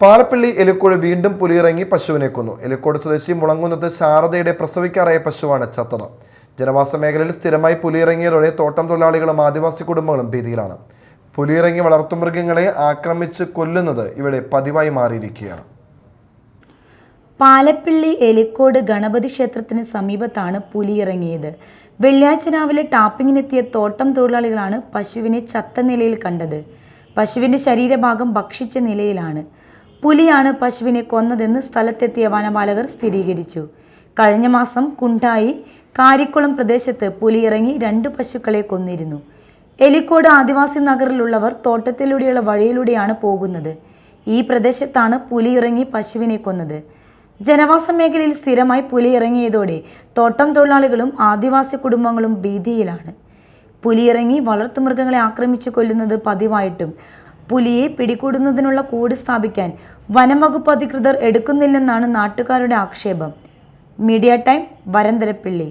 പാലപ്പള്ളി എലിക്കോട് വീണ്ടും പുലിയിറങ്ങി പശുവിനെ കൊന്നു. എലിക്കോട് സ്വദേശി മുളങ്ങുന്നത് ശാരദയുടെ പ്രസവിക്കാറായ പശുവാണ് ചത്തത്. ജനവാസ മേഖലയിൽ സ്ഥിരമായി പുലിയിറങ്ങിയതോടെ തോട്ടം തൊഴിലാളികളും ആദിവാസി കുടുംബങ്ങളും ഭീതിയിലാണ്. പുലിയിറങ്ങി വളർത്തുമൃഗങ്ങളെ ആക്രമിച്ച് കൊല്ലുന്നത് ഇവിടെ പതിവായി മാറിയിരിക്കുകയാണ്. പാലപ്പിള്ളി എലിക്കോട് ഗണപതി ക്ഷേത്രത്തിന് സമീപത്താണ് പുലിയിറങ്ങിയത്. വെള്ളിയാഴ്ച രാവിലെ ടാപ്പിങ്ങിനെത്തിയ തോട്ടം തൊഴിലാളികളാണ് പശുവിനെ ചത്ത നിലയിൽ കണ്ടത്. പശുവിന്റെ ശരീരഭാഗം ഭക്ഷിച്ച നിലയിലാണ്. പുലിയാണ് പശുവിനെ കൊന്നതെന്ന് സ്ഥലത്തെത്തിയ വനപാലകർ സ്ഥിരീകരിച്ചു. കഴിഞ്ഞ മാസം കുണ്ടായി കാരിക്കുളം പ്രദേശത്ത് പുലി ഇറങ്ങി രണ്ട് പശുക്കളെ കൊന്നിരുന്നു. എലിക്കോട് ആദിവാസി നഗറിലുള്ളവർ തോട്ടത്തിലൂടെയുള്ള വഴിയിലൂടെയാണ് പോകുന്നത്. ഈ പ്രദേശത്താണ് പുലി ഇറങ്ങി പശുവിനെ കൊന്നത്. ജനവാസ മേഖലയിൽ സ്ഥിരമായി പുലി ഇറങ്ങിയതോടെ തോട്ടം തൊഴിലാളികളും ആദിവാസി കുടുംബങ്ങളും ഭീതിയിലാണ്. പുലിയിറങ്ങി വളർത്തുമൃഗങ്ങളെ ആക്രമിച്ചു കൊല്ലുന്നത് പതിവായിട്ടും പുലിയെ പിടികൂടുന്നതിനുള്ള കൂട് സ്ഥാപിക്കാൻ വനം വകുപ്പ് അധികൃതർ എടുക്കുന്നില്ലെന്നാണ് നാട്ടുകാരുടെ ആക്ഷേപം. Media time Varantharappilly.